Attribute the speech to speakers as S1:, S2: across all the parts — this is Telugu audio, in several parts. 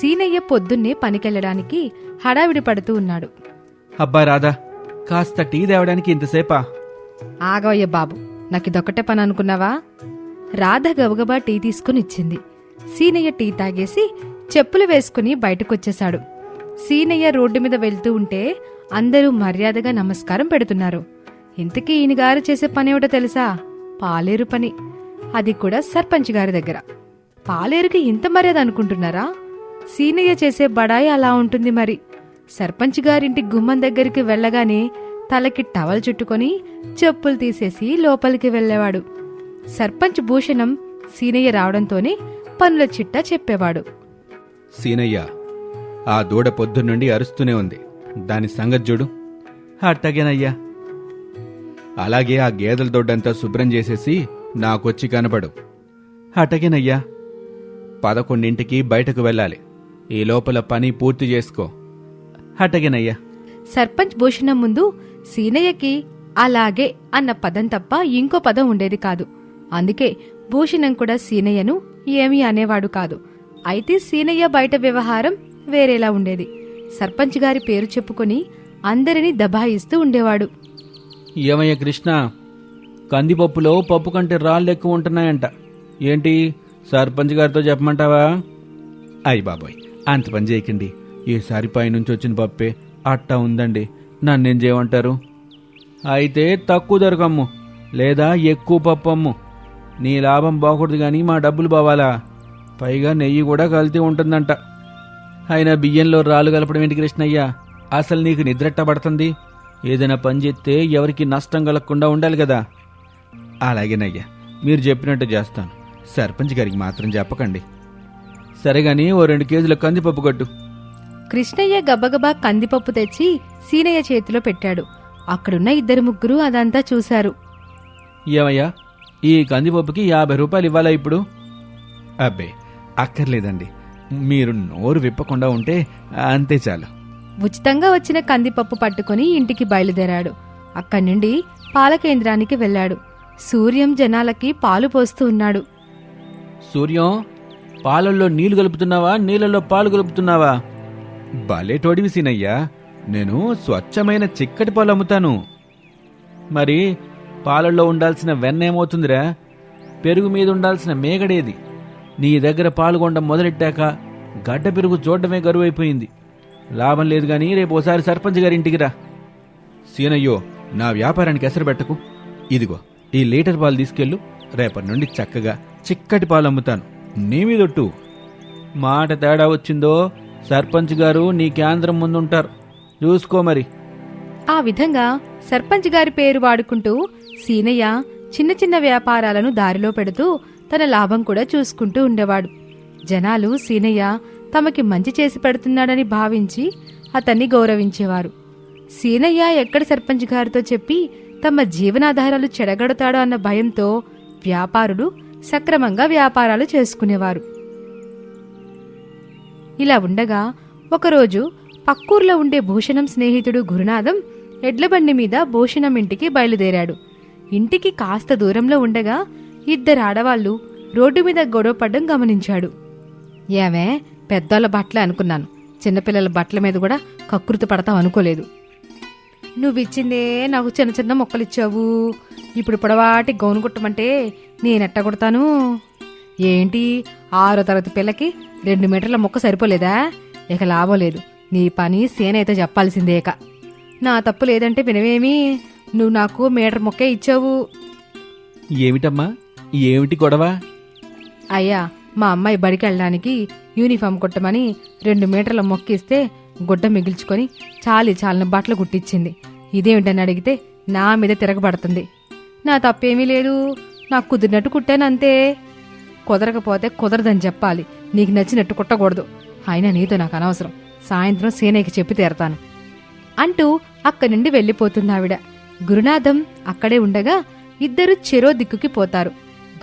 S1: సీనయ్య పొద్దున్నే పనికెళ్ళడానికి హడావిడి పడుతూ ఉన్నాడు.
S2: అబ్బా రాధా కాస్త టీ తేవడానికి ఇంతసేపా?
S1: ఆగవయ్య బాబు నాకిదొక్కటే పని అనుకున్నావా రాధ గబగబా టీ తీసుకుని ఇచ్చింది సీనయ్య టీ తాగేసి చెప్పులు వేసుకుని బయటకొచ్చేశాడు. సీనయ్య రోడ్డు మీద వెళ్తూ ఉంటే అందరూ మర్యాదగా నమస్కారం పెడుతున్నారు. ఇంతకీ ఈయన గారు చేసే పనేమిటో తెలుసా? పాలేరు పని. అది కూడా సర్పంచ్ గారి దగ్గర. పాలేరుకి ఇంత మర్యాద అనుకుంటున్నారా? సీనయ్య చేసే బడాయి అలా ఉంటుంది మరి. సర్పంచ్ గారింటి గుమ్మం దగ్గరికి వెళ్ళగానే తలకి టవల్ చుట్టుకొని చెప్పులు తీసేసి లోపలికి వెళ్ళేవాడు. సర్పంచ్ భూషణం సీనయ్య రావడంతోనే పనుల చిట్టా చెప్పేవాడు.
S2: సీనయ్య ఆ దూడ పొద్దున్నుండి అరుస్తూనే ఉంది. దాని సంగతి చూడు. అట్టగేనయ్యా. అలాగే ఆ గేదెల దొడ్డంతా శుభ్రం చేసేసి నాకొచ్చి కనపడు. అట్టగేనయ్యా. పదకొండింటికి బయటకు వెళ్ళాలి. ఈ లోపల పని పూర్తి చేసుకో. అట్టగేనయ్యా
S1: సర్పంచ్ భూషణం ముందు సీనయ్యకి అలాగే అన్న పదం తప్ప ఇంకో పదం ఉండేది కాదు. అందుకే భూషణం కూడా సీనయ్యను ఏమీ అనేవాడు కాదు. అయితే సీనయ్య బయట వ్యవహారం వేరేలా ఉండేది. సర్పంచ్ గారి పేరు చెప్పుకొని అందరినీ దబాయిస్తూ ఉండేవాడు.
S2: ఏమయ్య కృష్ణ? కందిపప్పులో పప్పు కంటే రాళ్ళు ఎక్కువ ఉంటున్నాయంట. ఏంటి? సర్పంచ్ గారితో చెప్పమంటావా? అయ్యి బాబాయ్. అంత పని చేయకండి. ఈసారి పైనుంచి వచ్చిన పప్పే అట్టా ఉందండి. నన్నేం చేయమంటారు? అయితే తక్కువ ధరకు అమ్ము లేదా ఎక్కువ పప్పు అమ్ము నీ లాభం బాగకూడదు కానీ మా డబ్బులు బావాలా? పైగా నెయ్యి కూడా కల్తీ ఉంటుందంట. అయినా బియ్యంలో రాళ్ళు కలపడం ఏంటి కృష్ణయ్య? అసలు నీకు నిద్రట్ట పడుతుంది? ఏదైనా పని చేస్తే ఎవరికి నష్టం కలగకుండా ఉండాలి కదా. అలాగేనయ్యా మీరు చెప్పినట్టు చేస్తాను. సర్పంచ్ గారికి మాత్రం చెప్పకండి. సరే గాని ఓ రెండు కేజీల కందిపప్పు కట్టు.
S1: కృష్ణయ్య గబగబా కందిపప్పు తెచ్చి సీనయ్య చేతిలో పెట్టాడు. అక్కడున్న ఇద్దరు ముగ్గురు అదంతా చూశారు.
S2: ఏమయ్యా? ఈ కందిపప్పుకి యాభై రూపాయలు ఇవ్వాలా ఇప్పుడు? అబ్బే అక్కర్లేదండి. మీరు నోరు విప్పకుండా ఉంటే అంతే చాలు.
S1: ఉచితంగా వచ్చిన కందిపప్పు పట్టుకుని ఇంటికి బయలుదేరాడు. అక్కడి నుండి పాల కేంద్రానికి వెళ్ళాడు. సూర్యం జనాలకి పాలు పోస్తూ ఉన్నాడు.
S2: సూర్యం? పాలల్లో నీళ్ళు కలుపుతున్నావా నీళ్ళల్లో పాలు కలుపుతున్నావా భలేటోడివి సీనయ్యా. నేను స్వచ్ఛమైన చిక్కటి పాలు అమ్ముతాను. మరి పాలల్లో ఉండాల్సిన వెన్న ఏమవుతుందిరా? పెరుగు మీద ఉండాల్సిన మేగడేది? నీ దగ్గర పాల్గొండం మొదలెట్టాక గడ్డ పెరుగు చూడటమే గరువైపోయింది. లాభం లేదు కానీ రేపు ఓసారి సర్పంచ్ గారింటికి రా. సీనయ్యో నా వ్యాపారానికి ఎసరు పెట్టకు. ఇదిగో ఈ లీటర్ పాలు తీసుకెళ్ళు. రేపటి నుండి చక్కగా చిక్కటి పాలు అమ్ముతాను. నీ మీదొట్టు. మాట తేడా వచ్చిందో సర్పంచ్ గారు నీ కేంద్రం ముందుంటారు. చూసుకో మరి.
S1: ఆ విధంగా సర్పంచ్ గారి పేరు వాడుకుంటూ సీనయ్య చిన్న చిన్న వ్యాపారాలను దారిలో పెడుతూ తన లాభం కూడా చూసుకుంటూ ఉండేవాడు. జనాలు సీనయ్య తమకి మంచి చేసి పెడుతున్నాడని భావించి అతన్ని గౌరవించేవారు. సీనయ్య ఎక్కడ సర్పంచ్ గారితో చెప్పి తమ జీవనాధారాలు చెడగడతాడో అన్న భయంతో వ్యాపారులు సక్రమంగా వ్యాపారాలు చేసుకునేవారు. ఇలా ఉండగా ఒకరోజు పక్కూర్లో ఉండే భూషణం స్నేహితుడు గురునాథం ఎడ్లబండి మీద భూషణం ఇంటికి బయలుదేరాడు. ఇంటికి కాస్త దూరంలో ఉండగా ఇద్దరు ఆడవాళ్ళు రోడ్డు మీద గొడవపడ్డం గమనించాడు. ఏమే పెద్దోళ్ళ బట్టలే అనుకున్నాను. చిన్నపిల్లల బట్టల మీద కూడా కకృతి పడతాం అనుకోలేదు. నువ్విచ్చిందే నాకు చిన్న చిన్న మొక్కలిచ్చావు. ఇప్పుడు పొడవాటి గౌను కుట్టమంటే నేనెట్ట కొడతాను? ఏంటి ఆరో తరగతి పిల్లకి రెండు మీటర్ల మొక్క సరిపోలేదా? ఇక లాభం లేదు. నీ పని సేనైతే చెప్పాల్సిందే ఇక. నా తప్పు లేదంటే వినవేమి? నువ్వు నాకు మీటర్ మొక్కే ఇచ్చావు.
S2: ఏమిటమ్మా? ఏమిటి గొడవ?
S1: అయ్యా మా అమ్మాయి బడికి వెళ్ళడానికి యూనిఫామ్ కుట్టమని రెండు మీటర్ల మొక్కిస్తే గుడ్డ మిగిల్చుకొని చాలి చాలిన బట్టలు కుట్టించింది. ఇదేమిటని అడిగితే నా మీద తిరగబడుతుంది. నా తప్పేమీ లేదు. నాకు కుదిరినట్టు కుట్టానంతే. కుదరకపోతే కుదరదని చెప్పాలి. నీకు నచ్చినట్టు కుట్టకూడదు. అయినా నీతో నాకు అనవసరం. సాయంత్రం సేనయ్యకి చెప్పి తీరతాను. అంటూ అక్కడి నుండి వెళ్ళిపోతుంది ఆవిడ. గురునాథం అక్కడే ఉండగా ఇద్దరు చెరో దిక్కుకి పోతారు.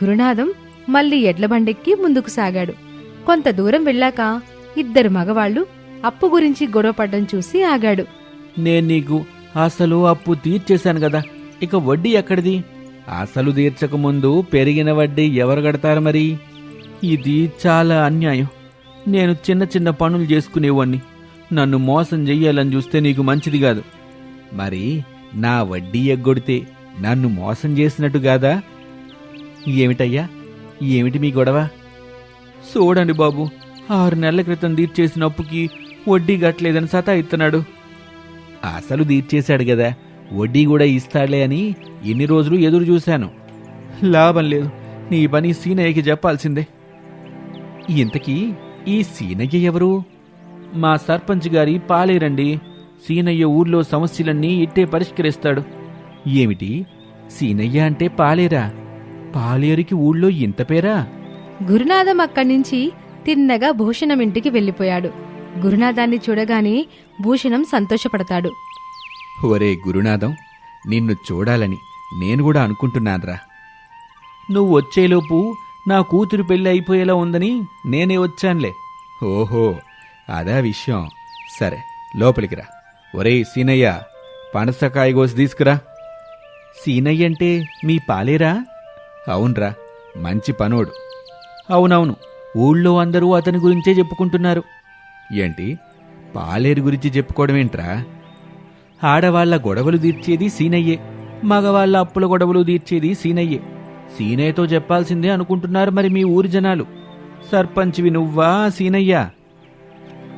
S1: గురునాథం మళ్ళీ ఎడ్లబండెక్కి ముందుకు సాగాడు. కొంత దూరం వెళ్ళాక ఇద్దరు మగవాళ్ళు అప్పు గురించి గొడవపడ్డం చూసి ఆగాడు.
S2: నేను నీకు అసలు అప్పు తీర్చేశాను కదా. ఇక వడ్డీ ఎక్కడిది? అసలు తీర్చక ముందు పెరిగిన వడ్డీ ఎవరు కడతారు మరి? ఇది చాలా అన్యాయం. నేను చిన్న చిన్న పనులు చేసుకునేవాణ్ణి. నన్ను మోసం చెయ్యాలని చూస్తే నీకు మంచిది కాదు. మరి నా వడ్డీ ఎగ్గొడితే నన్ను మోసం చేసినట్టు కాదా? ఏమిటయ్యా? ఏమిటి మీ గొడవ? చూడండి బాబు ఆరు నెలల క్రితం తీర్చేసిన అప్పుకి వడ్డీ కట్టలేదని సతాయిస్తున్నాడు. అసలు తీర్చేశాడు కదా. వడ్డీ కూడా ఇస్తాడులే అని ఎన్ని రోజులు ఎదురు చూశాను. లాభం లేదు. నీ పని సీనయ్యకి చెప్పాల్సిందే. ఇంతకీ ఈ సీనయ్య ఎవరు? మా సర్పంచ్ గారి పాలేరండి సీనయ్య ఊర్లో సమస్యలన్నీ ఇట్టే పరిష్కరిస్తాడు. ఏమిటి? సీనయ్య అంటే పాలేరా? పాలేరుకి ఊళ్ళో ఇంత పేరా?
S1: గురునాథం అక్కడి నుంచి తిన్నగా భూషణం ఇంటికి వెళ్ళిపోయాడు. గురునాథాన్ని చూడగానే భూషణం సంతోషపడతాడు.
S2: ఒరే గురునాథం నిన్ను చూడాలని నేను కూడా అనుకుంటున్నాన్రా. నువ్వు వచ్చేలోపు నా కూతురు పెళ్ళి అయిపోయేలా ఉందని నేనే వచ్చానులే. ఓహో అదా విషయం. సరే లోపలికి రా. ఒరేయ్ సీనయ్య పనసకాయ కోసి తీసుకురా. సీనయ్య అంటే మీ పాలేరా? అవునరా మంచి పనోడు. అవునవును ఊళ్ళో అందరూ అతని గురించే చెప్పుకుంటున్నారు. ఏంటి పాలేరు గురించి చెప్పుకోవడం ఏంట్రా? ఆడవాళ్ళ గొడవలు తీర్చేది సీనయ్యే మగవాళ్ళ అప్పుల గొడవలు తీర్చేది సీనయ్యే. సీనయ్యతో చెప్పాల్సిందే అనుకుంటున్నారు మరి మీ ఊరి జనాలు. సర్పంచ్వి నువ్వా సీనయ్యా?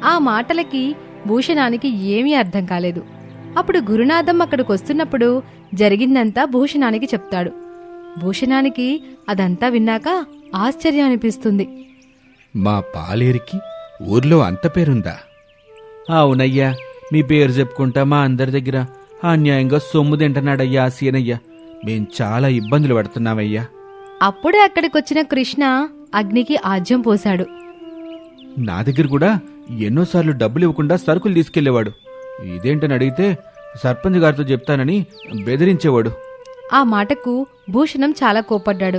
S1: ఆ మాటలకి భూషణానికి ఏమీ అర్థం కాలేదు. అప్పుడు గురునాథం అక్కడికి వస్తున్నప్పుడు జరిగిందంతా భూషణానికి చెప్తాడు. భూషణానికి అదంతా విన్నాక ఆశ్చర్యం అనిపిస్తుంది
S2: మా పాలేరికి ఊర్లో అంత పేరుందా? అవునయ్యా మీ పేరు చెప్పుకుంటా మా అందరి దగ్గర. అన్యాయంగా సొమ్ము తింటున్నాడయ్యా సీనయ్య మేం చాలా ఇబ్బందులు పడుతున్నామయ్యా.
S1: అప్పుడే అక్కడికొచ్చిన కృష్ణ అగ్నికి ఆజ్యం పోశాడు.
S2: నా దగ్గర కూడా ఎన్నోసార్లు డబ్బులు ఇవ్వకుండా సరుకులు తీసుకెళ్ళేవాడు. ఇదేంటని అడిగితే సర్పంచ్ గారితో చెప్తానని బెదిరించేవాడు.
S1: ఆ మాటకు భూషణం చాలా కోపడ్డాడు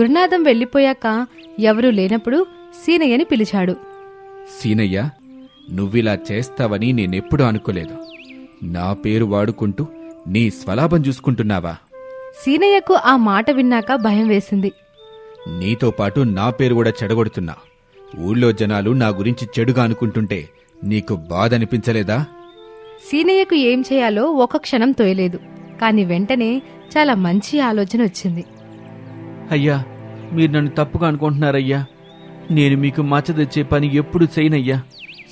S1: గురునాథం వెళ్ళిపోయాక ఎవరూ లేనప్పుడు సీనయ్యని పిలిచాడు.
S2: సీనయ్య నువ్విలా చేస్తావని నేనెప్పుడూ అనుకోలేదు. నా పేరు వాడుకుంటూ నీ స్వలాభం చూసుకుంటున్నావా?
S1: సీనయ్యకు ఆ మాట విన్నాక భయం వేసింది.
S2: నీతో పాటు నా పేరు కూడా చెడగొడుతున్నా. ఊళ్ళో జనాలు నా గురించి చెడుగా అనుకుంటుంటే నీకు బాధ అనిపించలేదా
S1: సీనయ్యకు ఏం చేయాలో ఒక క్షణం తోయలేదు. కాని వెంటనే చాలా మంచి ఆలోచన వచ్చింది.
S2: అయ్యా మీరు నన్ను తప్పుగా అనుకుంటున్నారయ్యా. నేను మీకు మచ్చ తెచ్చే పని ఎప్పుడు చేయనయ్యా.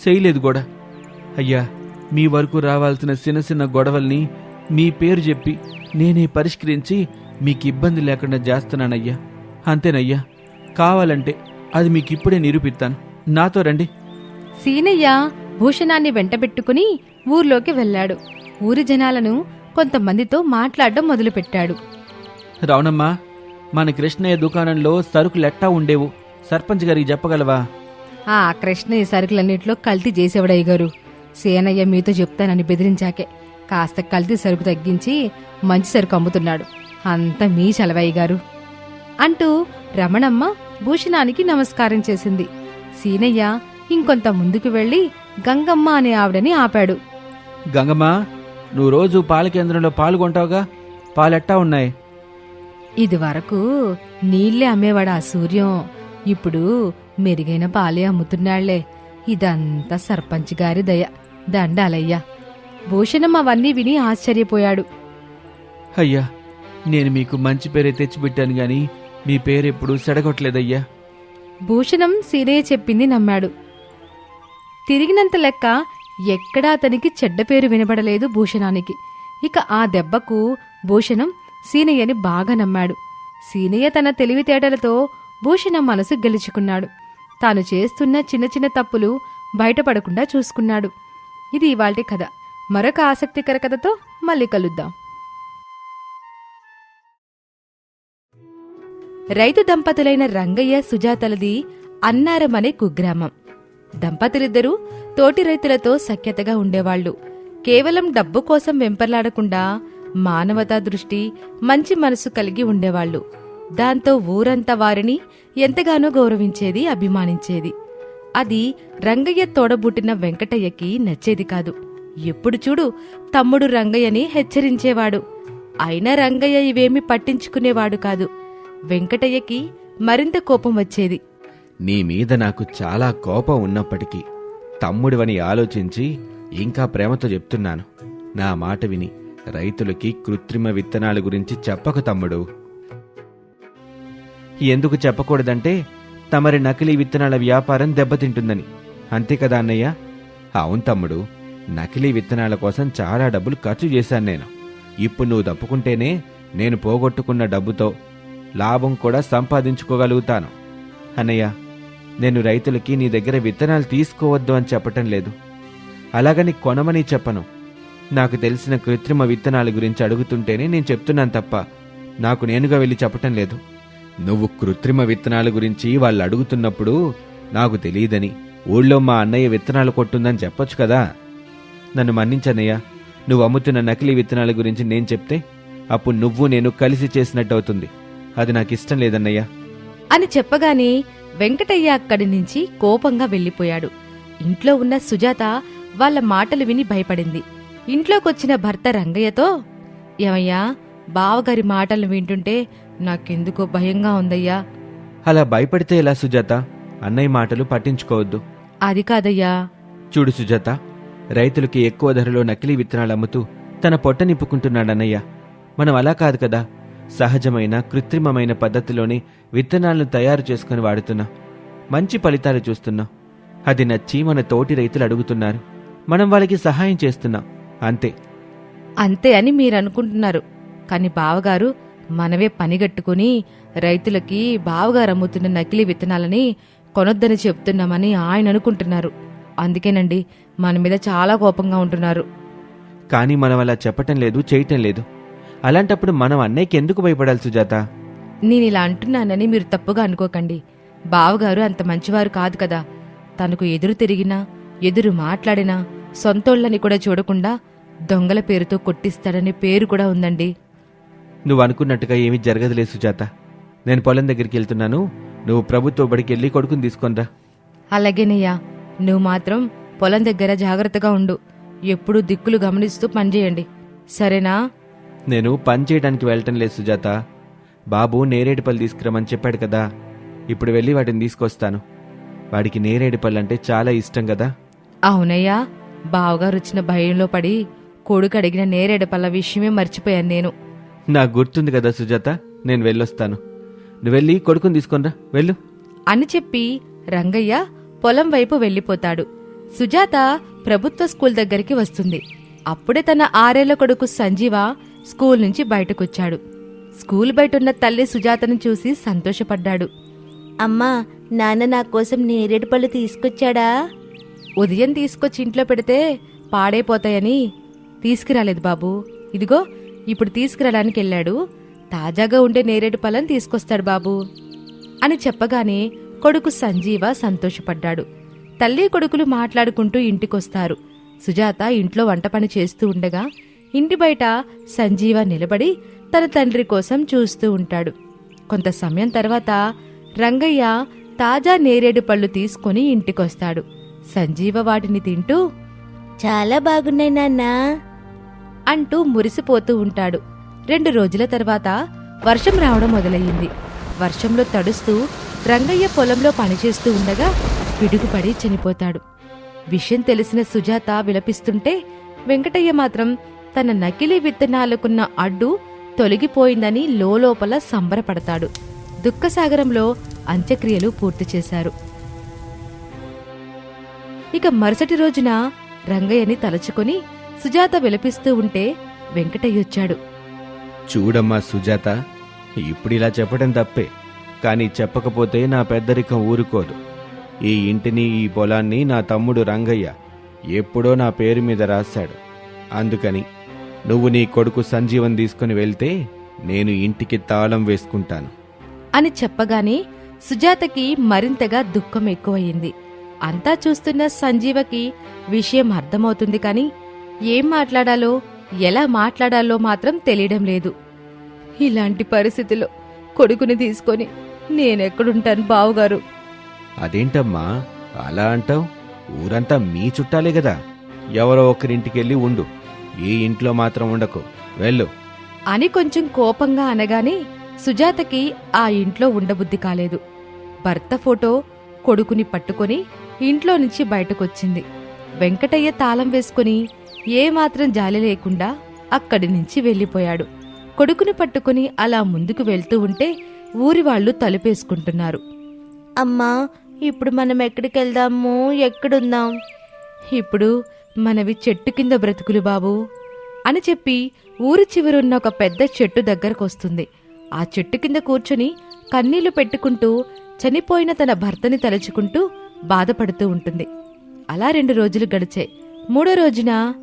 S2: చేయలేదు కూడా అయ్యా మీ వరకు రావాల్సిన చిన్న చిన్న గొడవల్ని మీ పేరు చెప్పి నేనే పరిష్కరించి మీకు ఇబ్బంది లేకుండా చేస్తున్నానయ్యా. అంతేనయ్యా కావాలంటే అది మీకు ఇప్పుడే నిరూపిస్తాను. నాతో రండి.
S1: సీనయ్య భూషణాన్ని వెంటబెట్టుకుని ఊర్లోకి వెళ్ళాడు. ఊరి జనాలను కొంతమందితో మాట్లాడడం మొదలుపెట్టాడు.
S2: రావణమ్మా మన కృష్ణయ్య దుకాణంలో సరుకులు ఎట్టా ఉండేవు. సర్పంచ్ గారికి చెప్పగలవా?
S1: ఆ కృష్ణ ఈ సరుకులన్నింటిలో కల్తీ చేసేవాడయ్య గారు సేనయ్య మీతో చెప్తానని బెదిరించాకే. కాస్త కల్తీ సరుకు తగ్గించి మంచి సరుకు అమ్ముతున్నాడు. అంత మీ చలవయ్య గారు అంటూ రమణమ్మ భూషణానికి నమస్కారం చేసింది. సీనయ్య ఇంకొంత ముందుకు వెళ్ళి గంగమ్మ అనే ఆవిడని ఆపాడు.
S2: గంగమ్మ నువ్వు రోజు పాల కేంద్రంలో పాలు కొంటావుగా? పాలెట్టా ఉన్నాయి?
S1: ఇది వరకు నీళ్ళే అమ్మేవాడు ఆ సూర్యం. ఇప్పుడు మెరుగైన పాలే అమ్ముతున్నాళ్ళే. ఇదంతా సర్పంచ్ గారి దయ. దండాలయ్యా. భూషణం అవన్నీ విని ఆశ్చర్యపోయాడు.
S2: అయ్యా నేను మీకు మంచి పేరే తెచ్చిపెట్టాను గాని మీ పేరెప్పుడు సెడగొట్టలేదయ్యా
S1: భూషణం సీనయ్య చెప్పింది నమ్మాడు. తిరిగినంత లెక్క ఎక్కడా అతనికి చెడ్డ పేరు వినబడలేదు భూషణానికి. ఇక ఆ దెబ్బకు భూషణం సీనయ్యని బాగా నమ్మాడు. సీనయ్య తన తెలివితేటలతో భూషణం మనసు గెలుచుకున్నాడు. తాను చేస్తున్న చిన్న చిన్న తప్పులు బయటపడకుండా చూసుకున్నాడు. ఇది ఇవాల్టి కథ. మరొక ఆసక్తికర కథతో మళ్ళీ కలుద్దాం. రైతు దంపతులైన రంగయ్య సుజాతలది అన్నారం అనే కుగ్రామం. దంపతులిద్దరూ తోటి రైతులతో సఖ్యతగా ఉండేవాళ్ళు కేవలం డబ్బు కోసం వెంపర్లాడకుండా మానవతా దృష్టి మంచి మనసు కలిగి ఉండేవాళ్ళు దాంతో ఊరంతా వారిని ఎంతగానో గౌరవించేది అభిమానించేది. అది రంగయ్య తోడబుట్టిన వెంకటయ్యకి నచ్చేది కాదు. ఎప్పుడు చూడు తమ్ముడు రంగయ్యని హెచ్చరించేవాడు. అయినా రంగయ్య ఇవేమీ పట్టించుకునేవాడు కాదు. వెంకటయ్యకి మరింత కోపం వచ్చేది.
S2: నీ మీద నాకు చాలా కోపం ఉన్నప్పటికీ తమ్ముడివని ఆలోచించి ఇంకా ప్రేమతో చెప్తున్నాను. నా మాట విని రైతులకి కృత్రిమ విత్తనాల గురించి చెప్పక తమ్ముడు. ఎందుకు చెప్పకూడదంటే తమరి నకిలీ విత్తనాల వ్యాపారం దెబ్బతింటుందని. అంతే కదా అన్నయ్య? అవును తమ్ముడు నకిలీ విత్తనాల కోసం చాలా డబ్బులు ఖర్చు చేశాను నేను. ఇప్పుడు నువ్వు తప్పుకుంటేనే నేను పోగొట్టుకున్న డబ్బుతో లాభం కూడా సంపాదించుకోగలుగుతాను. అన్నయ్య నేను రైతులకి నీ దగ్గర విత్తనాలు తీసుకోవద్దు అని చెప్పటం లేదు. అలాగని కొనమని చెప్పను. నాకు తెలిసిన కృత్రిమ విత్తనాల గురించి అడుగుతుంటేనే నేను చెప్తున్నాను తప్ప నాకు నేనుగా వెళ్ళి చెప్పటం లేదు. నువ్వు కృత్రిమ విత్తనాల గురించి వాళ్ళు అడుగుతున్నప్పుడు నాకు తెలియదని ఊళ్ళో మా అన్నయ్య విత్తనాలు కొట్టుందని చెప్పొచ్చు కదా. నన్ను మన్నించన్నయ్య నువ్వు అమ్ముతున్న నకిలీ విత్తనాల గురించి నేను చెప్తే అప్పుడు నువ్వు నేను కలిసి చేసినట్టు అవుతుంది. అది నాకు ఇష్టం లేదన్నయ్య.
S3: అని చెప్పగానే వెంకటయ్య అక్కడి నుంచి కోపంగా వెళ్ళిపోయాడు. ఇంట్లో ఉన్న సుజాత వాళ్ళ మాటలు విని భయపడింది. ఇంట్లోకొచ్చిన భర్త రంగయ్యతో ఏమయ్యా బావగారి మాటలు వింటుంటే నాకెందుకో భయంగా ఉందయ్యా.
S2: అలా భయపడితే ఎలా సుజాత? అన్నయ్య మాటలు పట్టించుకోవద్దు.
S3: అది కాదయ్యా.
S2: చూడు సుజాత రైతులకి ఎక్కువ ధరలో నకిలీ విత్తనాలు అమ్ముతూ తన పొట్ట నింపుకుంటున్నాడన్నయ్య మనం అలా కాదు కదా. సహజమైన కృత్రిమమైన పద్ధతిలోనే విత్తనాలను తయారు చేసుకుని వాడుతున్నాం. మంచి ఫలితాలు చూస్తున్నాం. అది నచ్చి మన తోటి రైతులు అడుగుతున్నారు. మనం వాళ్ళకి సహాయం చేస్తున్నాం. అంతే.
S3: అంతే అని మీరనుకుంటున్నారు. కాని బావగారు మనవే పనిగట్టుకుని రైతులకి బావగారు అమ్ముతున్న నకిలీ విత్తనాలని కొనొద్దని చెప్తున్నామని ఆయన అనుకుంటున్నారు. అందుకేనండి మన మీద చాలా కోపంగా ఉంటున్నారు.
S2: కానీ మనం అలా చెప్పటం లేదు చేయటం లేదు. అలాంటప్పుడు మనం అన్నయ్యకి ఎందుకు భయపడాలి సుజాత?
S3: నేను ఇలా అంటున్నానని మీరు తప్పుగా అనుకోకండి. బావగారు అంత మంచివారు కాదు కదా. తనకు ఎదురు తిరిగినా ఎదురు మాట్లాడినా సొంతోళ్ళని కూడా చూడకుండా దొంగల పేరుతో కొట్టిస్తాడనే పేరు కూడా ఉందండి.
S2: నువ్వు అనుకున్నట్టుగా ఏమీ జరగదులే సుజాత. నేను పొలం దగ్గరికి వెళ్తున్నాను. నువ్వు ప్రభుత్వ బడికి వెళ్ళి కొడుకుని తీసుకొనిరా.
S3: అలాగేనయ్యా నువ్వు మాత్రం పొలం దగ్గర జాగ్రత్తగా ఉండు. ఎప్పుడూ దిక్కులు గమనిస్తూ పనిచేయండి. సరేనా?
S2: నేను పని చేయడానికి వెళ్ళటం లేదు సుజాత. బాబు నేరేడు పళ్ళు తీసుకురమని చెప్పాడు కదా. ఇప్పుడు వెళ్ళి వాటిని తీసుకొస్తాను. వాడికి నేరేడు పళ్ళు అంటే చాలా ఇష్టం కదా.
S3: అవునయ్యా. బావగారు వచ్చిన భయంలో పడి కొడుకు అడిగిన నేరేడు పళ్ళ విషయమే మర్చిపోయాను నేను.
S2: నాకు గుర్తుంది కదా సుజాత నేను వెళ్ళొస్తాను. నువ్వు వెళ్ళి కొడుకుని తీసుకొనిరా వెళ్ళు.
S3: అని చెప్పి రంగయ్య పొలం వైపు వెళ్ళిపోతాడు. సుజాత ప్రభుత్వ స్కూల్ దగ్గరికి వస్తుంది. అప్పుడే తన ఆరేళ్ళ కొడుకు సంజీవ స్కూల్ నుంచి బయటకొచ్చాడు. స్కూల్ బయట ఉన్న తల్లి సుజాతను చూసి సంతోషపడ్డాడు.
S4: అమ్మా నాన్న నా కోసం నేరేడు పళ్ళు తీసుకొచ్చాడా?
S3: ఉదయం తీసుకొచ్చి ఇంట్లో పెడితే పాడైపోతాయని తీసుకురాలేదు బాబు. ఇదిగో ఇప్పుడు తీసుకురావడానికి వెళ్ళాడు. తాజాగా ఉండే నేరేడు పళ్ళని తీసుకొస్తాడు బాబు అని చెప్పగానే కొడుకు సంజీవ సంతోషపడ్డాడు. తల్లి కొడుకులు మాట్లాడుకుంటూ ఇంటికొస్తారు. సుజాత ఇంట్లో వంట పని చేస్తూ ఉండగా ఇంటి బయట సంజీవ నిలబడి తన తండ్రి కోసం చూస్తూ ఉంటాడు. కొంత సమయం తర్వాత రంగయ్య తాజా నేరేడు పళ్ళు తీసుకొని ఇంటికొస్తాడు. సంజీవ వాటిని తింటూ
S4: చాలా బాగున్నాయి నాన్నా.
S3: అంటూ మురిసిపోతూ ఉంటాడు. రెండు రోజుల తర్వాత వర్షం రావడం మొదలయ్యింది. వర్షంలో తడుస్తూ రంగయ్య పొలంలో పనిచేస్తూ ఉండగా పిడుగుపడి చనిపోతాడు. విషయం తెలిసిన సుజాత విలపిస్తుంటే వెంకటయ్య మాత్రం తన నకిలీ విత్తనాలకున్న అడ్డు తొలగిపోయిందని లోలోపల సంబరపడతాడు. దుఃఖసాగరంలో అంత్యక్రియలు పూర్తి చేశారు. ఇక మరుసటి రోజున రంగయ్యని తలుచుకొని సుజాత విలపిస్తూ ఉంటే వెంకటయ్యొచ్చాడు
S2: చూడమ్మా సుజాత ఇప్పుడు ఇలా చెప్పడం తప్పే కానీ చెప్పకపోతే నా పెద్దరికం ఊరుకోదు. ఈ ఇంటిని ఈ పొలాన్ని నా తమ్ముడు రంగయ్య ఎప్పుడో నా పేరు మీద రాశాడు. అందుకని నువ్వు నీ కొడుకు సంజీవన్ తీసుకుని వెళ్తే నేను ఇంటికి తాళం వేసుకుంటాను.
S3: అని చెప్పగానే సుజాతకి మరింతగా దుఃఖం ఎక్కువయింది అంతా చూస్తున్న సంజీవకి విషయం అర్థమవుతుంది కాని ఏం మాట్లాడాలో ఎలా మాట్లాడాలో మాత్రం తెలియడం లేదు. ఇలాంటి పరిస్థితిలో కొడుకుని తీసుకొని నేనెక్కడుంటాను బావుగారు?
S2: అదేంటమ్మా అలా అంటావు? ఊరంతా మీ చుట్టాలే కదా ఎవరో ఒకరింటికెళ్ళి ఉండు. ఈ ఇంట్లో మాత్రం ఉండకు. వెళ్ళు.
S3: అని కొంచెం కోపంగా అనగానే సుజాతకి ఆ ఇంట్లో ఉండబుద్ధి కాలేదు. భర్త ఫోటో కొడుకుని పట్టుకొని ఇంట్లో నుంచి బయటకొచ్చింది. వెంకటయ్య తాళం వేసుకుని ఏమాత్రం జాలి లేకుండా అక్కడి నుంచి వెళ్ళిపోయాడు. కొడుకుని పట్టుకుని అలా ముందుకు వెళ్తూ ఉంటే ఊరి వాళ్ళు తలుపేసుకుంటున్నారు.
S4: అమ్మా ఇప్పుడు మనం ఎక్కడికి వెళ్దాము? ఎక్కడుందాం
S3: ఇప్పుడు మనవి చెట్టు కింద బ్రతుకులు బాబు అని చెప్పి ఊరి చివరున్న ఒక పెద్ద చెట్టు దగ్గరకొస్తుంది. ఆ చెట్టు కింద కూర్చొని కన్నీళ్ళు పెట్టుకుంటూ చనిపోయిన తన భర్తని తలుచుకుంటూ బాధపడుతూ ఉంటుంది. అలా రెండు రోజులు గడిచాయి. మూడో రోజున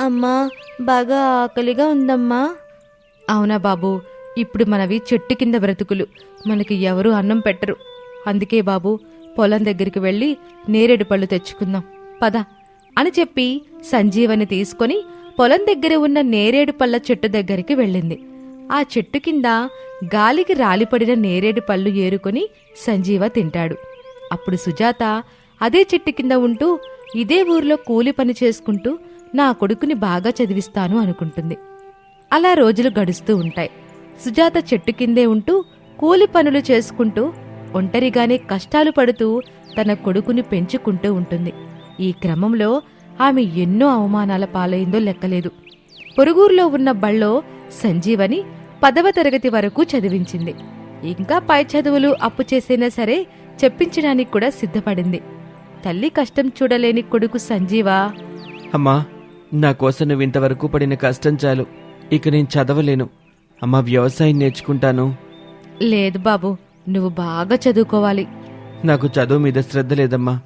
S4: అమ్మా బాగా ఆకలిగా ఉందమ్మా.
S3: అవునా బాబు ఇప్పుడు మనవి చెట్టు కింద బ్రతుకులు. మనకి ఎవరు అన్నం పెట్టరు. అందుకే బాబు పొలం దగ్గరికి వెళ్ళి నేరేడు పళ్ళు తెచ్చుకుందాం. పద అని చెప్పి సంజీవని తీసుకొని పొలం దగ్గర ఉన్న నేరేడు పళ్ళ చెట్టు దగ్గరికి వెళ్ళింది. ఆ చెట్టు కింద గాలికి రాలిపడిన నేరేడు పళ్ళు ఏరుకొని సంజీవ తింటాడు. అప్పుడు సుజాత అదే చెట్టు కింద ఉంటూ ఇదే ఊర్లో కూలి పని చేసుకుంటూ నా కొడుకుని బాగా చదివిస్తాను అనుకుంటుంది. అలా రోజులు గడుస్తూ ఉంటాయి. సుజాత చెట్టు కిందే ఉంటూ కూలి పనులు చేసుకుంటూ ఒంటరిగానే కష్టాలు పడుతూ తన కొడుకుని పెంచుకుంటూ ఉంటుంది. ఈ క్రమంలో ఆమె ఎన్నో అవమానాల పాలైందో లెక్కలేదు. పొరుగురులో ఉన్న బళ్ళో సంజీవని పదవ తరగతి వరకు చదివించింది. ఇంకా పై చదువులు అప్పు చేసైనా సరే చెప్పించడానికి కూడా సిద్ధపడింది. తల్లి కష్టం చూడలేని కొడుకు సంజీవా?
S5: అమ్మా నా కోసం నువ్వు ఇంతవరకు పడిన కష్టం చాలు. ఇక నేను చదవలేను. అమ్మా వ్యవసాయం నేర్చుకుంటాను.
S3: లేదు బాబు నువ్వు బాగా చదువుకోవాలి.
S5: నాకు చదువు మీద శ్రద్ధ లేదమ్మా.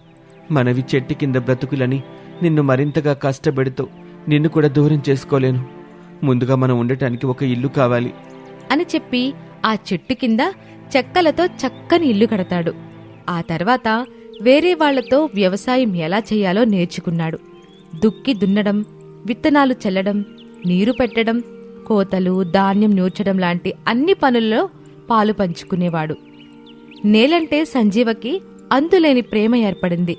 S5: మనవి చెట్టు కింద బ్రతుకులని నిన్ను మరింతగా కష్టపెడుతూ నిన్ను కూడా దూరం చేసుకోలేను. ముందుగా మనం ఉండటానికి ఒక ఇల్లు కావాలి.
S3: అని చెప్పి ఆ చెట్టు కింద చెక్కలతో చక్కని ఇల్లు కడతాడు. ఆ తర్వాత వేరే వాళ్ళతో వ్యవసాయం ఎలా చేయాలో నేర్చుకున్నాడు. దుక్కి దున్నడం విత్తనాలు చల్లడం నీరు పెట్టడం కోతలు ధాన్యం నూర్చడం లాంటి అన్ని పనుల్లో పాలు పంచుకునేవాడు. నేలంటే సంజీవకి అంతులేని ప్రేమ ఏర్పడింది.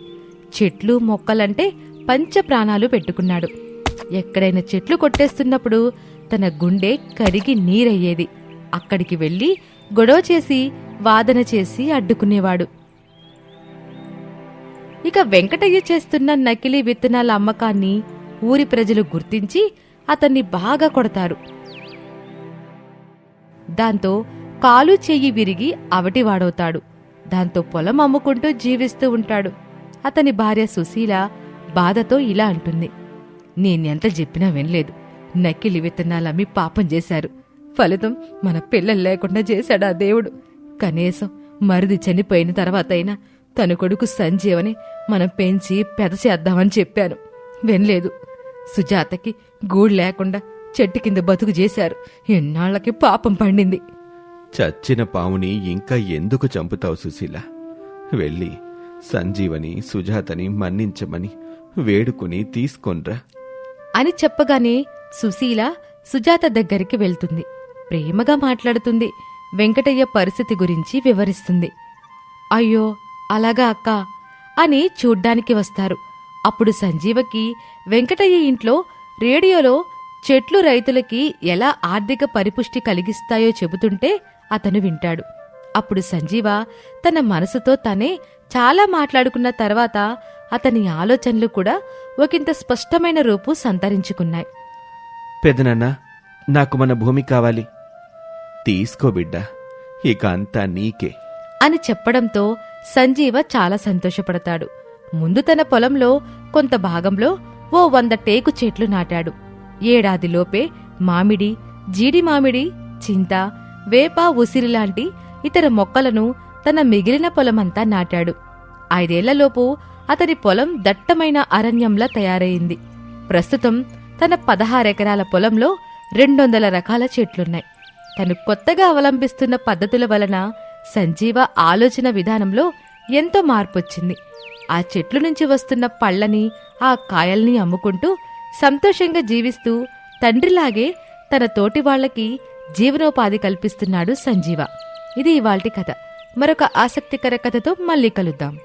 S3: చెట్లు మొక్కలంటే పంచ ప్రాణాలు పెట్టుకున్నాడు. ఎక్కడైనా చెట్లు కొట్టేస్తున్నప్పుడు తన గుండె కరిగి నీరయ్యేది. అక్కడికి వెళ్ళి గొడవ చేసి వాదన చేసి అడ్డుకునేవాడు. ఇక వెంకటయ్య చేస్తున్న నకిలీ విత్తనాల అమ్మకాన్ని ఊరి ప్రజలు గుర్తించి అతన్ని బాగా కొడతారు. దాంతో కాలు చెయ్యి విరిగి అవటివాడవుతాడు దాంతో పొలం అమ్ముకుంటూ జీవిస్తూ ఉంటాడు. అతని భార్య సుశీల బాధతో ఇలా అంటుంది. నేనెంత చెప్పినా వినలేదు. నకిలీ విత్తనాలమ్మి పాపం చేశారు. ఫలితం మన పిల్లలు లేకుండా చేశాడా దేవుడు. కనీసం మరిది చనిపోయిన తర్వాతైనా తన కొడుకు సంజీవని మనం పెంచి పెద చేద్దామని చెప్పాను. వినలేదు. సుజాతకి గూడు లేకుండా చెట్టు కింద బతుకు చేశారు. ఎన్నాళ్ళకి పాపం పండింది.
S5: చచ్చిన పాముని ఇంకా ఎందుకు చంపుతావు సుశీల? వెళ్ళి సంజీవని సుజాతని మన్నించమని వేడుకుని తీసుకొన్రా.
S3: అని చెప్పగానే సుశీల సుజాత దగ్గరికి వెళ్తుంది. ప్రేమగా మాట్లాడుతుంది. వెంకటయ్య పరిస్థితి గురించి వివరిస్తుంది. అయ్యో అలాగా అక్క అని చూడ్డానికి వస్తారు. అప్పుడు సంజీవకి వెంకటయ్య ఇంట్లో రేడియోలో చెట్లు రైతులకి ఎలా ఆర్థిక పరిపుష్టి కలిగిస్తాయో చెబుతుంటే అతను వింటాడు. అప్పుడు సంజీవ తన మనసుతో తనే చాలా మాట్లాడుకున్న తర్వాత అతని ఆలోచనలు కూడా ఒకంత స్పష్టమైన రూపు సంతరించుకున్నాయి.
S5: పెదనన్న నాకు మన భూమి కావాలి. తీసుకో బిడ్డా ఇక అంతా నీకే.
S3: అని చెప్పడంతో సంజీవ చాలా సంతోషపడతాడు. ముందు తన పొలంలో కొంత భాగంలో ఓ వంద టేకు చెట్లు నాటాడు. ఏడాదిలోపే మామిడి జీడి మామిడి చింత వేప ఉసిరి లాంటి ఇతర మొక్కలను తన మిగిలిన పొలమంతా నాటాడు. ఐదేళ్ళలోపు అతని పొలం దట్టమైన అరణ్యంలా తయారైంది. ప్రస్తుతం తన పదహారెకరాల పొలంలో రెండొందల రకాల చెట్లున్నాయి. తను కొత్తగా అవలంబిస్తున్న పద్ధతుల వలన సంజీవ ఆలోచన విధానంలో ఎంతో మార్పొచ్చింది. ఆ చెట్లు నుంచి వస్తున్న పళ్ళని ఆ కాయల్ని అమ్ముకుంటూ సంతోషంగా జీవిస్తూ తండ్రిలాగే తన తోటి వాళ్ళకి జీవనోపాధి కల్పిస్తున్నాడు సంజీవ. ఇది ఇవాల్టి కథ. మరొక ఆసక్తికర కథతో మళ్ళీ కలుద్దాం.